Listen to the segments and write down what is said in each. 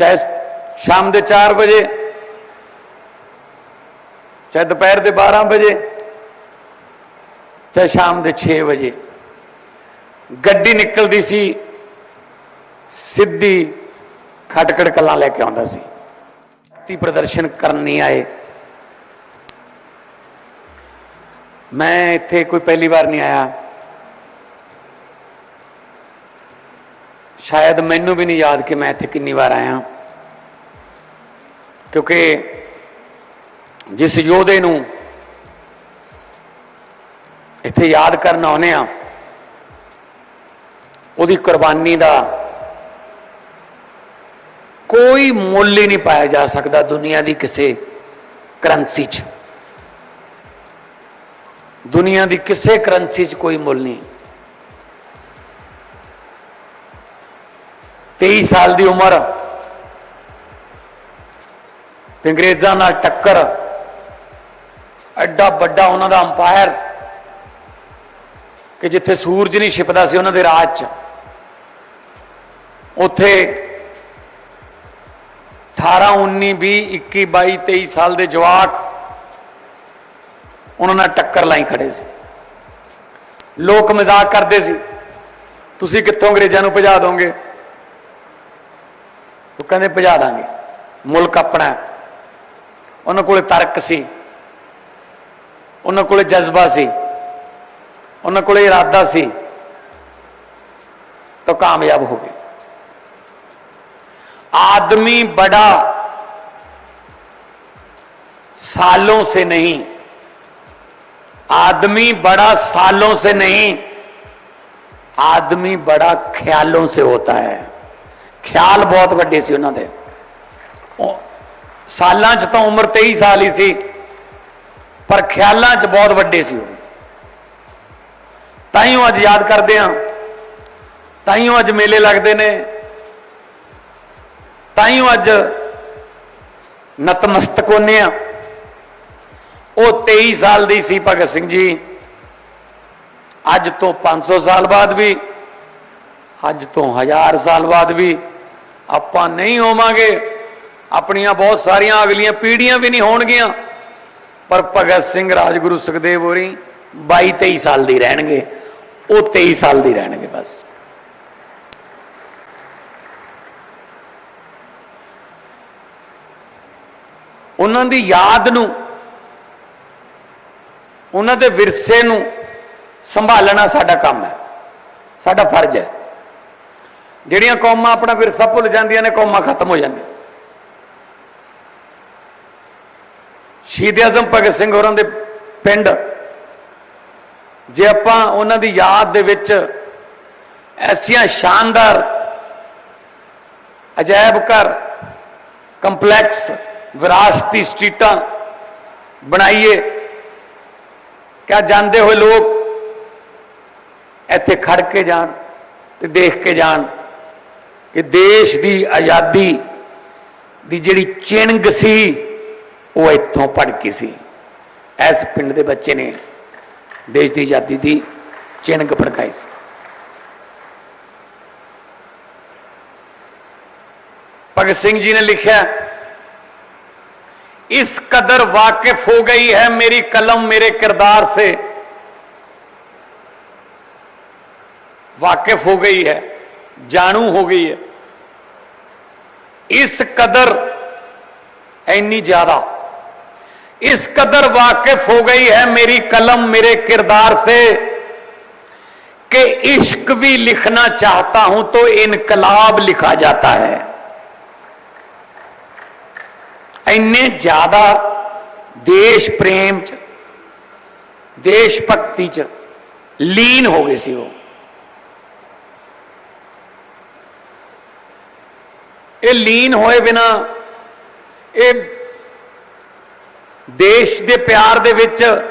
ਚਾਹੇ ਸ਼ਾਮ ਦੇ 4 ਵਜੇ, ਚਾਹੇ ਦੁਪਹਿਰ ਦੇ 12 ਵਜੇ, ਚਾਹੇ ਸ਼ਾਮ ਦੇ 6 ਵਜੇ। ਗੱਡੀ ਨਿਕਲਦੀ ਸੀ, ਸਿੱਧੀ ਖਟਕੜ ਕਲਾਂ ਲੈ ਕੇ ਆਉਂਦਾ ਸੀ। ਸ਼ਕਤੀ ਪ੍ਰਦਰਸ਼ਨ ਕਰਨ ਨਹੀਂ ਆਏ। ਮੈਂ ਇੱਥੇ ਕੋਈ ਪਹਿਲੀ ਵਾਰ ਨਹੀਂ ਆਇਆ। ਸ਼ਾਇਦ ਮੈਨੂੰ ਵੀ ਨਹੀਂ ਯਾਦ ਕਿ ਮੈਂ ਇੱਥੇ ਕਿੰਨੀ ਵਾਰ ਆਇਆ। ਕਿਉਂਕਿ ਜਿਸ ਯੋਧੇ ਨੂੰ ਇੱਥੇ ਯਾਦ ਕਰਨ ਆਉਨੇ ਆ ਉਹਦੀ ਕੁਰਬਾਨੀ ਦਾ ਕੋਈ ਮੁੱਲ ਹੀ ਨਹੀਂ ਪਾਇਆ ਜਾ ਸਕਦਾ ਦੁਨੀਆ ਦੀ ਕਿਸੇ ਕਰੰਸੀ 'ਚ। ਦੁਨੀਆ ਦੀ ਕਿਸੇ ਕਰੰਸੀ 'ਚ ਕੋਈ ਮੁੱਲ ਨਹੀਂ। 23 ਸਾਲ ਦੀ ਉਮਰ। ਤੇ ਅੰਗਰੇਜ਼ਾਂ ਨਾਲ ਟੱਕਰ। ਐਡਾ ਵੱਡਾ ਉਹਨਾਂ ਦਾ ਅੰਪਾਇਰ ਕਿ ਜਿੱਥੇ ਸੂਰਜ ਨਹੀਂ ਛਿਪਦਾ ਸੀ ਉਹਨਾਂ ਦੇ ਰਾਜ 'ਚ। ਉੱਥੇ 18 19 20 21 22 23 ਸਾਲ ਦੇ ਜਵਾਕ ਉਹਨਾਂ ਨਾਲ ਟੱਕਰ ਲਾਈ ਖੜੇ ਸੀ। ਲੋਕ ਮਜ਼ਾਕ ਕਰਦੇ ਸੀ। ਤੁਸੀਂ ਕਿੱਥੋਂ ਅੰਗਰੇਜ਼ਾਂ ਨੂੰ ਭਜਾ ਦੋਗੇ? ਉਹ ਕਹਿੰਦੇ ਭਜਾ ਦਾਂਗੇ ਮੁਲਕ ਆਪਣਾ ਹੈ। ਉਹਨਾਂ ਕੋਲੇ ਤਰਕ ਸੀ ਉਹਨਾਂ ਕੋਲੇ ਜਜ਼ਬਾ ਸੀ ਉਹਨਾਂ ਕੋਲੇ ਇਰਾਦਾ ਸੀ ਤਾਂ ਕਾਮਯਾਬ ਹੋ ਗਏ आदमी बड़ा सालों से नहीं आदमी बड़ा सालों से नहीं आदमी बड़ा ख्यालों से होता है ਖਿਆਲ ਬਹੁਤ ਵੱਡੇ ਸੀ ਉਹਨਾਂ ਦੇ। ਸਾਲਾਂ 'ਚ ਤਾਂ ਉਮਰ 23 ਸਾਲ ਹੀ ਸੀ, ਪਰ ਖਿਆਲਾਂ 'ਚ ਬਹੁਤ ਵੱਡੇ ਸੀ ਉਹ। ਤਾਂ ਹੀ ਉਹ ਅੱਜ ਯਾਦ ਕਰਦੇ ਆ ਤਾਂ ਹੀ। ਉਹ ਅੱਜ ਮੇਲੇ ਲੱਗਦੇ ਨੇ। ਤਾਂ ਹੀ ਉਹ ਅੱਜ ਨਤਮਸਤਕ ਹੋਨੇ ਆ ਉਹ 23 ਸਾਲ ਦੀ ਸੀ ਭਗਤ ਸਿੰਘ ਜੀ। ਅੱਜ ਤੋਂ 500 ਸਾਲ ਬਾਅਦ ਵੀ, ਅੱਜ ਤੋਂ 1000 ਸਾਲ ਬਾਅਦ ਵੀ ਆਪਾਂ ਨਹੀਂ ਹੋਵਾਂਗੇ। ਆਪਣੀਆਂ ਬਹੁਤ ਸਾਰੀਆਂ ਅਗਲੀਆਂ ਪੀੜ੍ਹੀਆਂ ਵੀ ਨਹੀਂ ਹੋਣਗੀਆਂ। ਪਰ ਭਗਤ ਸਿੰਘ ਰਾਜਗੁਰੂ ਸੁਖਦੇਵ ਹੋਰੀ 22 23 ਸਾਲ ਦੀ ਰਹਿਣਗੇ। ਉਹ 23 ਸਾਲ ਦੀ ਰਹਿਣਗੇ ਬਸ। ਉਹਨਾਂ ਦੀ ਯਾਦ ਨੂੰ, ਉਹਨਾਂ ਦੇ ਵਿਰਸੇ ਨੂੰ ਸੰਭਾਲਣਾ ਸਾਡਾ ਕੰਮ ਹੈ। ਸਾਡਾ ਫਰਜ਼ ਹੈ। ਜਿਹੜੀਆਂ ਕੌਮਾਂ ਆਪਣਾ ਵਿਰਸਾ ਭੁੱਲ ਜਾਂਦੀਆਂ ਨੇ, ਕੌਮਾਂ ਖਤਮ ਹੋ ਜਾਂਦੀਆਂ। ਸ਼ਹੀਦ ਆਜ਼ਮ ਭਗਤ ਸਿੰਘ ਹੋਰਾਂ ਦੇ ਪਿੰਡ, ਜੇ ਆਪਾਂ ਉਹਨਾਂ ਦੀ ਯਾਦ ਦੇ ਵਿੱਚ ਐਸੀਆਂ ਸ਼ਾਨਦਾਰ, ਅਜਾਇਬ ਘਰ, ਕੰਪਲੈਕਸ, ਵਿਰਾਸਤੀ ਸਟਰੀਟਾਂ ਬਣਾਈਏ, ਕਿਆ ਜਾਂਦੇ ਹੋਏ ਲੋਕ ਇੱਥੇ ਖੜ ਕੇ ਜਾਣ ਤੇ ਦੇਖ ਕੇ ਜਾਣ। ਕਿ ਦੇਸ਼ ਦੀ ਆਜ਼ਾਦੀ ਦੀ ਜਿਹੜੀ ਚਿੰਗ ਸੀ ਉਹ ਇੱਥੋਂ ਭੜਕੀ ਸੀ ਇਸ ਪਿੰਡ ਦੇ ਬੱਚੇ ਨੇ ਦੇਸ਼ ਦੀ ਆਜ਼ਾਦੀ ਦੀ ਚਿੰਗ ਭੜਕਾਈ ਸੀ ਭਗਤ ਸਿੰਘ ਜੀ ਨੇ ਲਿਖਿਆ इस कदर वाकिफ हो गई है मेरी कलम मेरे किरदार से वाकिफ हो गई है जानू हो गई है इस कदर इन्नी ज्यादा इस कदर वाकिफ हो गई है मेरी कलम मेरे किरदार से कि इश्क भी लिखना चाहता हूं तो इनकलाब लिखा जाता है ਇੰਨੇ ਜ਼ਿਆਦਾ ਦੇਸ਼ ਪ੍ਰੇਮ ਚ ਦੇਸ਼ ਭਗਤੀ ਚ ਲੀਨ ਹੋ ਗਏ ਸੀ ਉਹ ਇਹ ਲੀਨ ਹੋਏ ਬਿਨਾ, ਇਹ ਦੇਸ਼ ਦੇ ਪਿਆਰ ਦੇ ਵਿੱਚ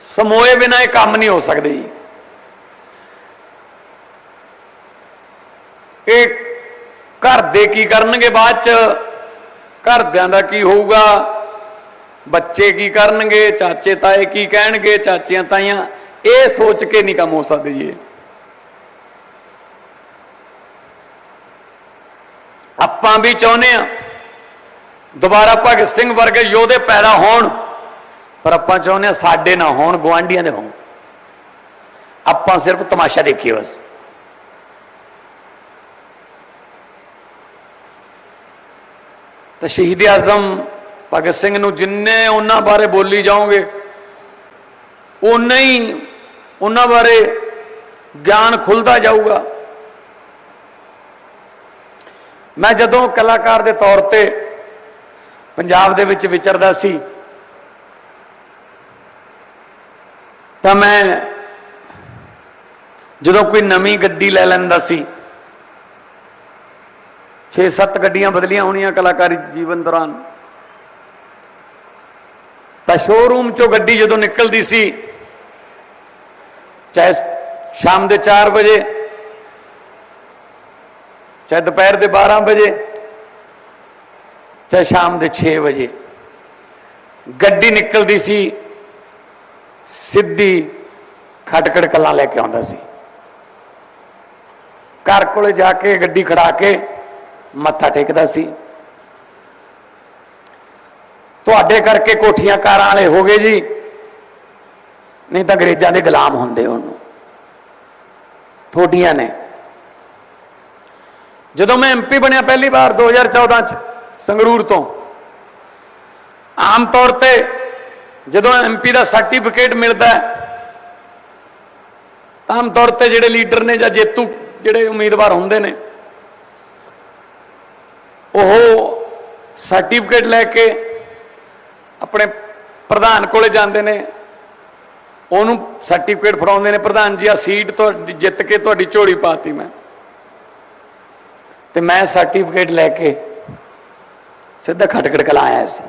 ਸਮੋਏ ਬਿਨਾ ਇਹ ਕੰਮ ਨਹੀਂ ਹੋ ਸਕਦੇ ਜੀ। ਇਹ ਘਰ ਦੇ ਕੀ ਕਰਨਗੇ ਬਾਅਦ ਚ? ਘਰਦਿਆਂ ਦਾ ਕੀ ਹੋਊਗਾ? ਬੱਚੇ ਕੀ ਕਰਨਗੇ? ਚਾਚੇ ਤਾਏ ਕੀ ਕਹਿਣਗੇ? ਚਾਚੀਆਂ ਤਾਈਆਂ, ਇਹ ਸੋਚ ਕੇ ਨਹੀਂ ਕੰਮ ਹੋ ਸਕਦੇ ਜੀ। ਆਪਾਂ ਵੀ ਚਾਹੁੰਦੇ ਆ ਦੁਬਾਰਾ ਭਗਤ ਸਿੰਘ ਵਰਗੇ ਯੋਧੇ ਪੈਦਾ ਹੋਣ, ਪਰ ਆਪਾਂ ਚਾਹੁੰਦੇ ਆ ਸਾਡੇ ਨਾ ਹੋਣ ਗਵਾਂਢੀਆਂ ਦੇ ਹੋਣ। ਆਪਾਂ ਸਿਰਫ ਤਮਾਸ਼ਾ ਦੇਖੀਏ ਬਸ। ਤਾਂ ਸ਼ਹੀਦ ਆਜ਼ਮ ਭਗਤ ਸਿੰਘ ਨੂੰ ਜਿੰਨੇ ਉਹਨਾਂ ਬਾਰੇ ਬੋਲੀ ਜਾਓਗੇ ਉਨਾ ਹੀ ਉਹਨਾਂ ਬਾਰੇ ਗਿਆਨ ਖੁੱਲਦਾ ਜਾਊਗਾ। ਮੈਂ ਜਦੋਂ ਕਲਾਕਾਰ ਦੇ ਤੌਰ ਤੇ ਪੰਜਾਬ ਦੇ ਵਿੱਚ ਵਿਚਰਦਾ ਸੀ, ਤਾਂ ਮੈਂ ਜਦੋਂ ਕੋਈ ਨਵੀਂ ਗੱਡੀ ਲੈ ਲੈਂਦਾ ਸੀ 6-7 ਗੱਡੀਆਂ ਬਦਲੀਆਂ ਹੋਣੀਆਂ ਕਲਾਕਾਰੀ ਜੀਵਨ ਦੌਰਾਨ, ਤਾਂ ਸ਼ੋਰੂਮ ਚੋਂ ਗੱਡੀ ਜਦੋਂ ਨਿਕਲਦੀ ਸੀ, ਚਾਹੇ ਸ਼ਾਮ ਦੇ 4 ਵਜੇ ਚਾਹੇ ਦੁਪਹਿਰ ਦੇ 12 ਵਜੇ, ਚਾਹੇ ਸ਼ਾਮ ਦੇ 6 ਵਜੇ। ਗੱਡੀ ਨਿਕਲਦੀ ਸੀ, ਸਿੱਧੀ ਖਟਕੜ ਕਲਾਂ ਲੈ ਕੇ ਆਉਂਦਾ ਸੀ। ਘਰ ਕੋਲੇ ਜਾ ਕੇ ਗੱਡੀ ਖੜਾ ਕੇ ਮੱਥਾ ਟੇਕਦਾ ਸੀ। ਤੁਹਾਡੇ ਕਰਕੇ ਕੋਠੀਆਂ ਕਾਰਾਂ ਵਾਲੇ ਹੋ ਗਏ ਜੀ, ਨਹੀਂ ਤਾਂ ਅੰਗਰੇਜ਼ਾਂ ਦੇ ਗੁਲਾਮ ਹੁੰਦੇ ਉਹਨੂੰ। ਥੋਡੀਆਂ ਨੇ। ਜਦੋਂ ਮੈਂ ਐਮਪੀ ਬਣਿਆ ਪਹਿਲੀ ਵਾਰ 2014 ਚ, ਸੰਗਰੂਰ ਤੋਂ। ਆਮ ਤੌਰ ਤੇ ਜਦੋਂ ਐਮਪੀ ਦਾ ਸਰਟੀਫਿਕੇਟ ਮਿਲਦਾ ਹੈ, ਆਮ ਤੌਰ ਤੇ ਜਿਹੜੇ ਲੀਡਰ ਨੇ ਜਾਂ ਜੇਤੂ ਜਿਹੜੇ ਉਮੀਦਵਾਰ ਹੁੰਦੇ ਨੇ, ਉਹ ਸਰਟੀਫਿਕੇਟ ਲੈ ਕੇ ਆਪਣੇ ਪ੍ਰਧਾਨ ਕੋਲੇ ਜਾਂਦੇ ਨੇ, ਉਹਨੂੰ ਸਰਟੀਫਿਕੇਟ ਫੜਾਉਂਦੇ ਨੇ, ਪ੍ਰਧਾਨ ਜੀ ਆ ਸੀਟ ਤੋਂ ਜਿੱਤ ਕੇ ਤੁਹਾਡੀ ਝੋਲੀ ਪਾਤੀ ਮੈਂ। ਤੇ ਮੈਂ ਸਰਟੀਫਿਕੇਟ ਲੈ ਕੇ ਸਿੱਧਾ ਖਟਕੜ ਕਲਾ ਆਇਆ ਸੀ।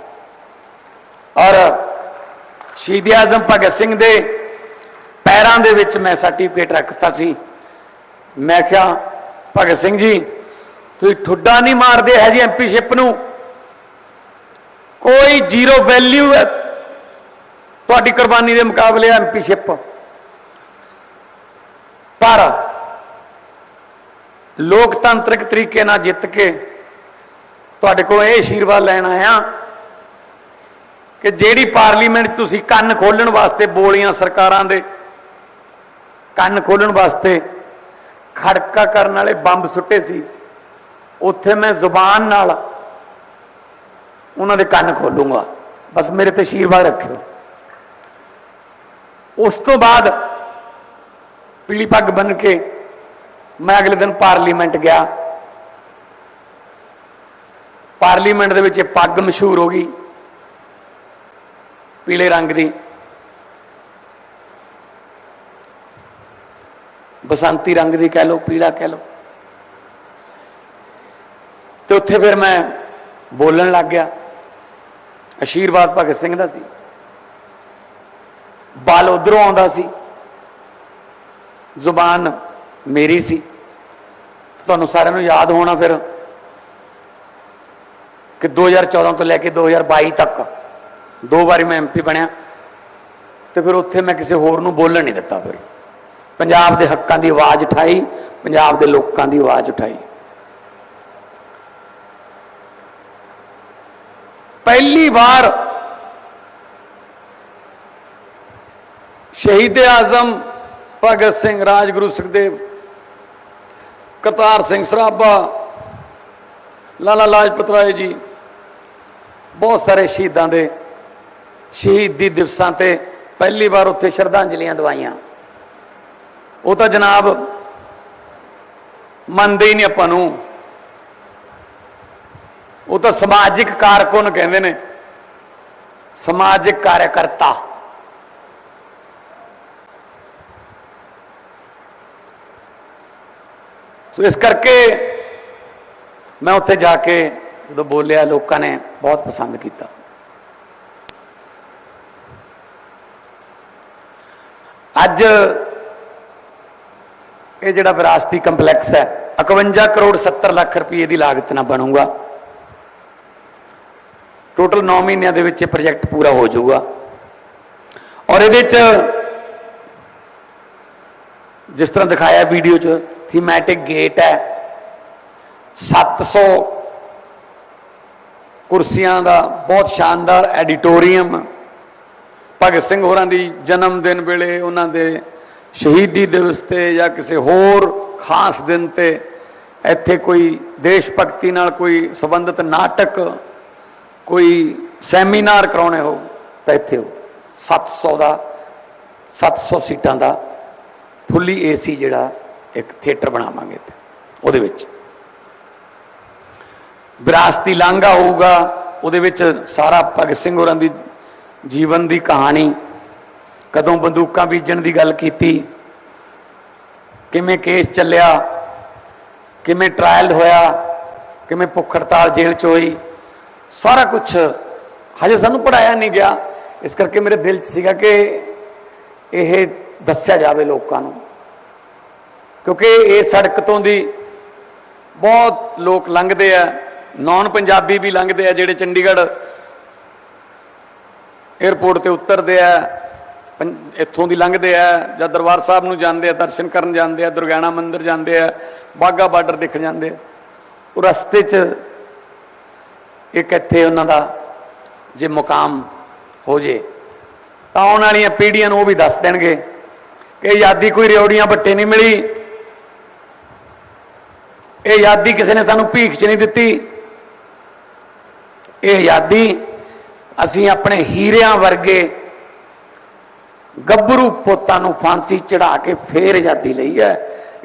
ਔਰ ਸ਼ਹੀਦ ਆਜ਼ਮ ਭਗਤ ਸਿੰਘ ਦੇ ਪੈਰਾਂ ਦੇ ਵਿੱਚ ਮੈਂ ਸਰਟੀਫਿਕੇਟ ਰੱਖਤਾ ਸੀ। ਮੈਂ ਕਿਹਾ, ਭਗਤ ਸਿੰਘ ਜੀ, ਤੁਸੀਂ ਠੁੱਡਾ ਨਹੀਂ ਮਾਰਦੇ ਹੈ ਜੀ ਐਮਪੀਸ਼ਿਪ ਨੂੰ। ਕੋਈ ਜ਼ੀਰੋ ਵੈਲਿਊ ਹੈ ਤੁਹਾਡੀ ਕੁਰਬਾਨੀ ਦੇ ਮੁਕਾਬਲੇ ਐਮਪੀਸ਼ਿਪ। ਪਰ ਲੋਕਤੰਤਰਿਕ ਤਰੀਕੇ ਨਾਲ ਜਿੱਤ ਕੇ ਤੁਹਾਡੇ ਕੋਲ ਇਹ ਆਸ਼ੀਰਵਾਦ ਲੈਣ ਆਇਆ ਕਿ ਜਿਹੜੀ ਪਾਰਲੀਮੈਂਟ ਤੁਸੀਂ ਕੰਨ ਖੋਲਣ ਵਾਸਤੇ ਬੋਲੀਆਂ ਸਰਕਾਰਾਂ ਦੇ, ਕੰਨ ਖੋਲਣ ਵਾਸਤੇ ਖੜਕਾ ਕਰਨ ਵਾਲੇ ਬੰਬ ਸੁੱਟੇ ਸੀ, ਉੱਥੇ ਮੈਂ ਜ਼ੁਬਾਨ ਨਾਲ ਉਹਨਾਂ ਦੇ ਕੰਨ ਖੋਲੂੰਗਾ ਬਸ ਮੇਰੇ ਤੇ ਆਸ਼ੀਰਵਾਦ ਰੱਖਿਓ। ਉਸ ਤੋਂ ਬਾਅਦ ਪੀਲੀ ਪੱਗ ਬੰਨ ਕੇ ਮੈਂ ਅਗਲੇ ਦਿਨ ਪਾਰਲੀਮੈਂਟ ਗਿਆ। ਪਾਰਲੀਮੈਂਟ ਦੇ ਵਿੱਚ ਇਹ ਪੱਗ ਮਸ਼ਹੂਰ ਹੋ ਗਈ, ਪੀਲੇ ਰੰਗ ਦੀ। ਬਸੰਤੀ ਰੰਗ ਦੀ ਕਹਿ ਲਓ, ਪੀਲਾ ਕਹਿ ਲਓ। ਤੇ ਉੱਥੇ ਫਿਰ ਮੈਂ ਬੋਲਣ ਲੱਗ ਗਿਆ। ਆਸ਼ੀਰਵਾਦ ਭਗਤ ਸਿੰਘ ਦਾ ਸੀ। ਬਲ ਉਧਰੋਂ ਆਉਂਦਾ ਸੀ। ਜ਼ੁਬਾਨ ਮੇਰੀ ਸੀ। ਤੁਹਾਨੂੰ ਸਾਰਿਆਂ ਨੂੰ ਯਾਦ ਹੋਣਾ ਫਿਰ ਕਿ 2014 ਤੋਂ ਲੈ ਕੇ 2022 ਤੱਕ ਦੋ ਵਾਰੀ ਮੈਂ ਐਮਪੀ ਬਣਿਆ ਤੇ ਫਿਰ ਉੱਥੇ ਮੈਂ ਕਿਸੇ ਹੋਰ ਨੂੰ ਬੋਲਣ ਨਹੀਂ ਦਿੱਤਾ ਫਿਰ। ਪੰਜਾਬ ਦੇ ਹੱਕਾਂ ਦੀ ਆਵਾਜ਼ ਉਠਾਈ, ਪੰਜਾਬ ਦੇ ਲੋਕਾਂ ਦੀ ਆਵਾਜ਼ ਉਠਾਈ। ਪਹਿਲੀ ਵਾਰ ਸ਼ਹੀਦ ਆਜ਼ਮ ਭਗਤ ਸਿੰਘ ਰਾਜਗੁਰੂ ਸੁਖਦੇਵ ਕਰਤਾਰ ਸਿੰਘ ਸਰਾਭਾ, ਲਾਲਾ ਲਾਜਪਤ ਰਾਏ ਜੀ, ਬਹੁਤ ਸਾਰੇ ਸ਼ਹੀਦਾਂ ਦੇ ਸ਼ਹੀਦੀ ਦਿਵਸਾਂ ਤੇ ਪਹਿਲੀ ਵਾਰ ਉੱਥੇ ਸ਼ਰਧਾਂਜਲੀਆਂ ਦਵਾਈਆਂ। ਉਹ ਤਾਂ ਜਨਾਬ ਮੰਨਦੇ ਹੀ ਨਹੀਂ ਆਪਾਂ ਨੂੰ। ਉਹ ਤਾਂ ਸਮਾਜਿਕ ਕਾਰਕੁਨ ਕਹਿੰਦੇ ਨੇ। ਸਮਾਜਿਕ ਕਾਰਜਕਰਤਾ ਸੋ ਇਸ ਕਰਕੇ ਮੈਂ ਉੱਥੇ ਜਾ ਕੇ ਜਦੋਂ ਬੋਲਿਆ, ਲੋਕਾਂ ਨੇ ਬਹੁਤ ਪਸੰਦ ਕੀਤਾ। ਅੱਜ ਇਹ ਜਿਹੜਾ ਵਿਰਾਸਤੀ ਕੰਪਲੈਕਸ ਹੈ 51 ਕਰੋੜ 70 ਲੱਖ ਰੁਪਏ ਦੀ ਲਾਗਤ ਨਾਲ ਬਣੂਗਾ। ਟੋਟਲ 9 ਮਹੀਨਿਆਂ ਦੇ ਵਿੱਚ ਇਹ ਪ੍ਰੋਜੈਕਟ ਪੂਰਾ ਹੋ ਜਾਊਗਾ। ਔਰ ਇਹਦੇ ਚ ਜਿਸ ਤਰ੍ਹਾਂ ਦਿਖਾਇਆ ਵੀਡੀਓ 'ਚ ਥੀਮੈਟਿਕ ਗੇਟ ਹੈ। 700 ਕੁਰਸੀਆਂ ਦਾ ਬਹੁਤ ਸ਼ਾਨਦਾਰ ਐਡੀਟੋਰੀਅਮ। ਭਗਤ ਸਿੰਘ ਹੋਰਾਂ ਦੀ ਜਨਮ ਦਿਨ ਵੇਲੇ ਉਹਨਾਂ ਦੇ ਸ਼ਹੀਦੀ ਦਿਵਸ ਤੇ ਜਾਂ ਕਿਸੇ ਹੋਰ ਖਾਸ ਦਿਨ ਤੇ ਇੱਥੇ ਕੋਈ ਦੇਸ਼ ਭਗਤੀ ਨਾਲ ਕੋਈ ਸੰਬੰਧਿਤ ਨਾਟਕ, ਕੋਈ ਸੈਮੀਨਾਰ ਕਰਾਉਣੇ ਹੋ ਤਾਂ ਇੱਥੇ ਹੋ 700 ਦਾ 700 ਸੀਟਾਂ ਦਾ ਫੁੱਲੀ ਏਸੀ ਜਿਹੜਾ ਇੱਕ ਥੀਏਟਰ ਬਣਾਵਾਂਗੇ ਇੱਥੇ, ਉਹਦੇ ਵਿੱਚ। ਵਿਰਾਸਤੀ ਲਾਂਘਾ ਹੋਊਗਾ, ਉਹਦੇ ਵਿੱਚ ਸਾਰਾ ਭਗਤ ਸਿੰਘ ਹੋਰਾਂ ਦੀ ਜੀਵਨ ਦੀ ਕਹਾਣੀ, ਕਦੋਂ ਬੰਦੂਕਾਂ ਬੀਜਣ ਦੀ ਗੱਲ ਕੀਤੀ, ਕਿਵੇਂ ਕੇਸ ਚੱਲਿਆ, ਕਿਵੇਂ ਟ੍ਰਾਇਲ ਹੋਇਆ, ਕਿਵੇਂ ਭੁੱਖ ਹੜਤਾਲ ਜੇਲ੍ਹ ਚ ਹੋਈ, ਸਾਰਾ ਕੁਝ ਹਜੇ ਸਾਨੂੰ ਪੜਾਇਆ ਨਹੀਂ ਗਿਆ। ਇਸ ਕਰਕੇ ਮੇਰੇ ਦਿਲ 'ਚ ਸੀਗਾ ਕਿ ਇਹ ਦੱਸਿਆ ਜਾਵੇ ਲੋਕਾਂ ਨੂੰ। ਕਿਉਂਕਿ ਇਹ ਸੜਕ ਤੋਂ ਦੀ ਬਹੁਤ ਲੋਕ ਲੰਘਦੇ ਆ ਨਾਨ ਪੰਜਾਬੀ ਵੀ ਲੰਘਦੇ ਆ, ਜਿਹੜੇ ਚੰਡੀਗੜ੍ਹ 에ਅਰਪੋਰਟ ਤੇ ਉਤਰਦੇ ਆ, ਪੰ- ਇੱਥੋਂ ਦੀ ਲੰਘਦੇ ਆ, ਜਾਂ ਦਰਬਾਰ ਸਾਹਿਬ ਨੂੰ ਜਾਂਦੇ ਆ, ਦਰਸ਼ਨ ਕਰਨ ਜਾਂਦੇ ਆ, ਦੁਰਗਿਆਣਾ ਮੰਦਿਰ ਜਾਂਦੇ ਆ ਬਾਗਾ ਬਾਰਡਰ ਦੇਖਣ ਜਾਂਦੇ ਆ। ਉਹ ਰਸਤੇ 'ਚ ਇੱਕ ਇੱਥੇ ਉਹਨਾਂ ਦਾ ਜੇ ਮੁਕਾਮ ਹੋ ਜੇ, ਤਾਂ ਆਉਣ ਵਾਲੀਆਂ ਪੀੜ੍ਹੀਆਂ ਨੂੰ ਉਹ ਵੀ ਦੱਸ ਦੇਣਗੇ ਕਿ ਆਜ਼ਾਦੀ ਕੋਈ ਰਿਉੜੀਆਂ ਬੱਟੇ ਨਹੀਂ ਮਿਲੀ। ਇਹ ਆਜ਼ਾਦੀ ਕਿਸੇ ਨੇ ਸਾਨੂੰ ਭੀਖ 'ਚ ਨਹੀਂ ਦਿੱਤੀ। ਇਹ ਆਜ਼ਾਦੀ ਅਸੀਂ ਆਪਣੇ ਹੀਰਿਆਂ ਵਰਗੇ ਗੱਭਰੂ ਪੁੱਤਾਂ ਨੂੰ ਫਾਂਸੀ ਚੜਾ ਕੇ ਫੇਰ ਆਜ਼ਾਦੀ ਲਈ ਹੈ।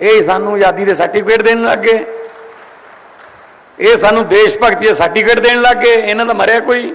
ਇਹ ਸਾਨੂੰ ਆਜ਼ਾਦੀ ਦੇ ਸਰਟੀਫਿਕੇਟ ਦੇਣ ਲੱਗੇ। ਇਹ ਸਾਨੂੰ ਦੇਸ਼ ਭਗਤੀ ਦੇ ਸਰਟੀਫਿਕੇਟ ਦੇਣ ਲੱਗੇ। ਇਹਨਾਂ ਦਾ ਮਰਿਆ ਕੋਈ?